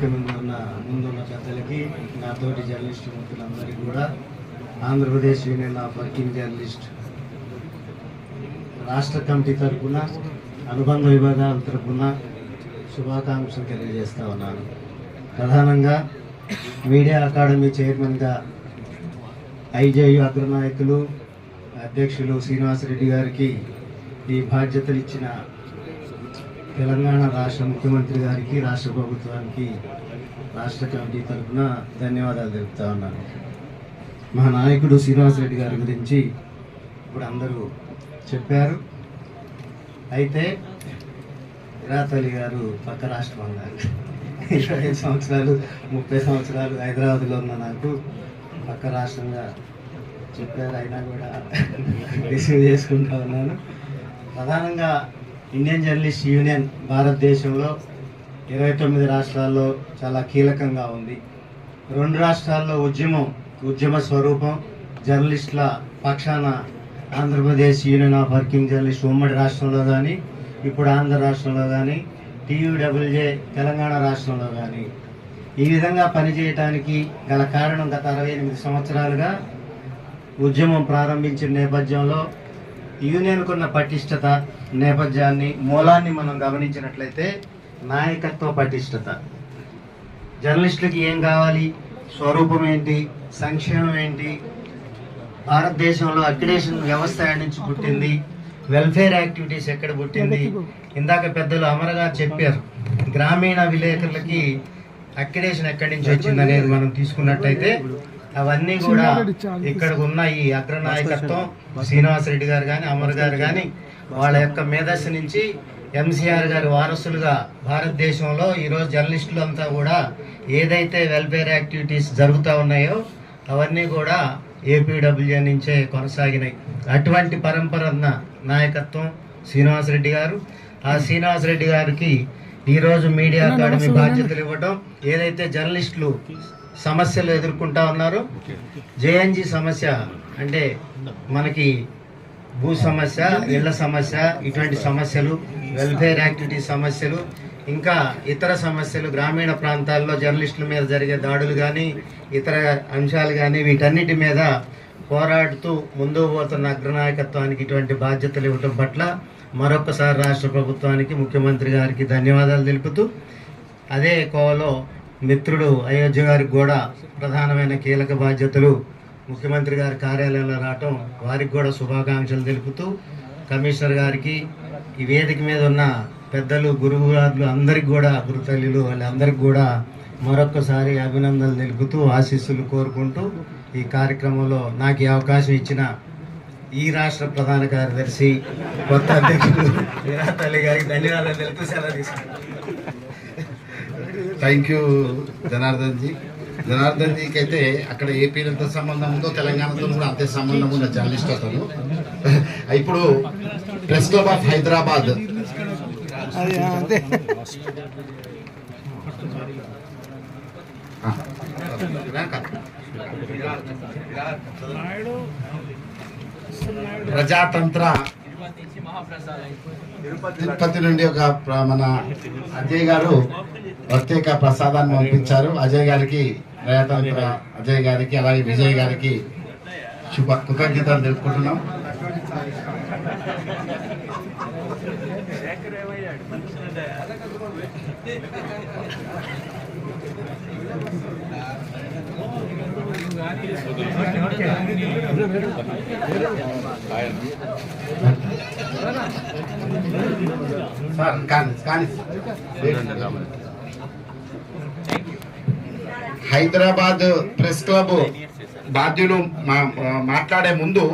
వేదిక ముందు ఉన్న ముందున్న పెద్దలకి నా తోటి జర్నలిస్ట్ మిత్రులందరికీ కూడా Andhra Pradesh union of working journalist రాష్ట్ర కమిటీ తరఫున అనుబంధ విభాగాల తరఫున శుభాకాంక్షలు తెలియజేస్తా ఉన్నాను. ప్రధానంగా మీడియా అకాడమీ చైర్మన్గా ఐజేయు అగ్రనాయకులు అధ్యక్షులు శ్రీనివాసరెడ్డి గారికి ఈ బాధ్యతలు ఇచ్చిన తెలంగాణ రాష్ట్ర ముఖ్యమంత్రి గారికి రాష్ట్ర ప్రభుత్వానికి రాష్ట్ర కమిటీ తరఫున ధన్యవాదాలు తెలుపుతా ఉన్నాను. మా నాయకుడు శ్రీనివాసరెడ్డి గారి గురించి ఇప్పుడు అందరూ చెప్పారు. అయితే విరాతలి గారు పక్క రాష్ట్రం అన్నారు. ఇరవై ఐదు సంవత్సరాలు ముప్పై సంవత్సరాలు హైదరాబాద్లో ఉన్న నాకు పక్క రాష్ట్రంగా చెప్పారు. అయినా కూడా రిసీవ్ చేసుకుంటా ఉన్నాను. ప్రధానంగా ఇండియన్ జర్నలిస్ట్ యూనియన్ భారతదేశంలో ఇరవై తొమ్మిది రాష్ట్రాల్లో చాలా కీలకంగా ఉంది. రెండు రాష్ట్రాల్లో ఉద్యమం ఉద్యమ స్వరూపం జర్నలిస్టుల పక్షాన Andhra Pradesh union of working journalist ఉమ్మడి రాష్ట్రంలో కానీ ఇప్పుడు ఆంధ్ర రాష్ట్రంలో కానీ టీయూడబ్ల్యూజే తెలంగాణ రాష్ట్రంలో కానీ ఈ విధంగా పనిచేయటానికి గల కారణం గత అరవై ఎనిమిది సంవత్సరాలుగా ఉద్యమం ప్రారంభించిన నేపథ్యంలో యూనియన్కున్న పటిష్టత నేపథ్యాన్ని మూలాన్ని మనం గమనించినట్లయితే నాయకత్వ పటిష్టత. జర్నలిస్టులకి ఏం కావాలి? స్వరూపం ఏంటి? సంక్షేమం ఏంటి? భారతదేశంలో అక్రిడేషన్ వ్యవస్థ నుంచి పుట్టింది? వెల్ఫేర్ యాక్టివిటీస్ ఎక్కడ పుట్టింది? ఇందాక పెద్దలు అమరగా చెప్పారు. గ్రామీణ విలేకరులకి అక్రిడేషన్ ఎక్కడి నుంచి వచ్చింది అనేది మనం తీసుకున్నట్టయితే అవన్నీ కూడా ఇక్కడ ఉన్న ఈ అగ్రనాయకత్వం శ్రీనివాసరెడ్డి గారు కానీ అమర్ గారు కానీ వాళ్ళ యొక్క మేధస్సు నుంచి ఎంసీఆర్ గారి వారసులుగా భారతదేశంలో ఈరోజు జర్నలిస్టులు అంతా కూడా ఏదైతే వెల్ఫేర్ యాక్టివిటీస్ జరుగుతూ ఉన్నాయో అవన్నీ కూడా ఏపీడబ్ల్యూ నుంచే కొనసాగినాయి. అటువంటి పరంపర నాయకత్వం శ్రీనివాసరెడ్డి గారు. ఆ శ్రీనివాసరెడ్డి గారికి ఈరోజు మీడియా అకాడమీ బాధ్యతలు ఇవ్వడం ఏదైతే జర్నలిస్టులు సమస్యలు ఎదుర్కొంటా ఉన్నారో. జేఎన్జీ సమస్య అంటే మనకి భూ సమస్య ఇళ్ళ సమస్య ఇటువంటి సమస్యలు వెల్ఫేర్ యాక్టివిటీ సమస్యలు ఇంకా ఇతర సమస్యలు గ్రామీణ ప్రాంతాల్లో జర్నలిస్టుల మీద జరిగే దాడులు కానీ ఇతర అంశాలు కానీ వీటన్నిటి మీద పోరాడుతూ ముందుకు పోతున్న అగ్రనాయకత్వానికి ఇటువంటి బాధ్యతలు ఇవ్వటం పట్ల మరొకసారి రాష్ట్ర ప్రభుత్వానికి ముఖ్యమంత్రి గారికి ధన్యవాదాలు తెలుపుతూ అదే కోవలో మిత్రుడు అయోధ్య గారికి కూడా ప్రధానమైన కీలక బాధ్యతలు ముఖ్యమంత్రి గారి కార్యాలయంలో రావటం వారికి కూడా శుభాకాంక్షలు తెలుపుతూ కమిషనర్ గారికి ఈ వేదిక మీద ఉన్న పెద్దలు గురువురాజులు అందరికి కూడా గురుతల్లిలు వాళ్ళందరికీ కూడా మరొక్కసారి అభినందనలు తెలుపుతూ ఆశీస్సులు కోరుకుంటూ ఈ కార్యక్రమంలో నాకు ఈ అవకాశం ఇచ్చిన ఈ రాష్ట్ర ప్రధాన కార్యదర్శి కొత్త అధ్యక్షుడు వీరాతల్లి గారికి ధన్యవాదాలు తెలుపుతూ సెలవు తీసుకున్నాను థ్యాంక్ యూ జనార్దన్ జీ. జనార్దన్ జీకి అయితే అక్కడ ఏపీ ఎంత సంబంధం ఉందో తెలంగాణతో కూడా అంతే సంబంధం ఉన్న జర్నలిస్ట్ అతను. ఇప్పుడు Press Club of Hyderabad. Prajatantra Tirupati నుండి ఒక మన అజయ్ గారు ప్రత్యేక ప్రసాదాన్ని పంపించారు. అజయ్ గారికి ప్రజాతంత్ర అజయ్ గారికి అలాగే విజయ్ గారికి శుభ కృతజ్ఞతలు తెలుపుకుంటున్నాం. సార్ కానీ కానీ హైదరాబాద్ ప్రెస్ క్లబ్ బాధ్యులు మా- మాట్లాడే ముందు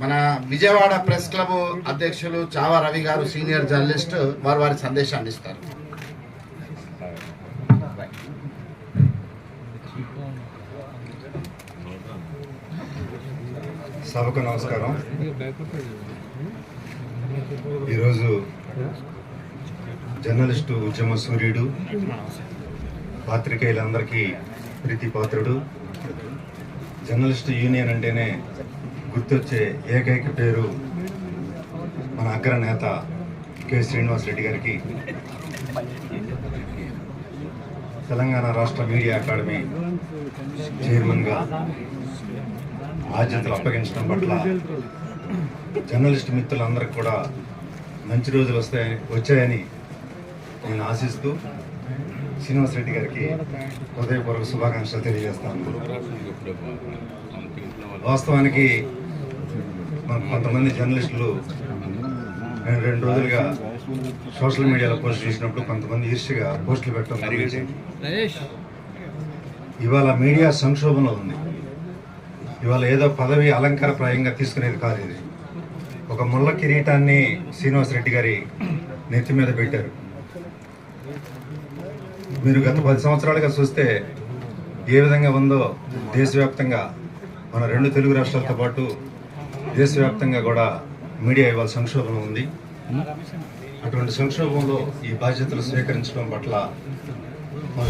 మన విజయవాడ ప్రెస్ క్లబ్ అధ్యక్షులు చావా రవి గారు సీనియర్ జర్నలిస్ట్ వారు వారి సందేశాన్ని ఇస్తారు. సభకు నమస్కారం. ఈరోజు జర్నలిస్టు ఉద్యమ సూర్యుడు పాత్రికేయులందరికీ ప్రీతిపాత్రుడు. జర్నలిస్టు యూనియన్ అంటేనే గుర్తొచ్చే ఏకైక పేరు మన అగ్ర నేత కె. శ్రీనివాస్ రెడ్డి గారికి. తెలంగాణ రాష్ట్ర మీడియా అకాడమీ చైర్మన్గా బాధ్యతలు అప్పగించడం పట్ల జర్నలిస్ట్ మిత్రులందరికీ కూడా మంచి రోజులు వస్తాయని వచ్చాయని నేను ఆశిస్తూ శ్రీనివాస్ రెడ్డి గారికి హృదయపూర్వక శుభాకాంక్షలు తెలియజేస్తాను వాస్తవానికి కొంతమంది జర్నలిస్టులు నేను రెండు రోజులుగా సోషల్ మీడియాలో పోస్ట్ చేసినప్పుడు కొంతమంది ఈర్ష్యగా పోస్టులు పెట్టడం. ఇవాళ మీడియా సంక్షోభంలో ఉంది. ఇవాళ ఏదో పదవి అలంకారప్రాయంగా తీసుకునేది కాదు ఇది. ఒక ముళ్ళ కిరీటాన్ని శ్రీనివాస్ రెడ్డి గారి నెత్తి మీద పెట్టారు. మీరు గత పది సంవత్సరాలుగా చూస్తే ఏ విధంగా ఉందో దేశవ్యాప్తంగా మన రెండు తెలుగు రాష్ట్రాలతో పాటు దేశవ్యాప్తంగా కూడా మీడియా ఇవాళ సంక్షోభం ఉంది. అటువంటి సంక్షోభంలో ఈ బాధ్యతలు స్వీకరించడం పట్ల మన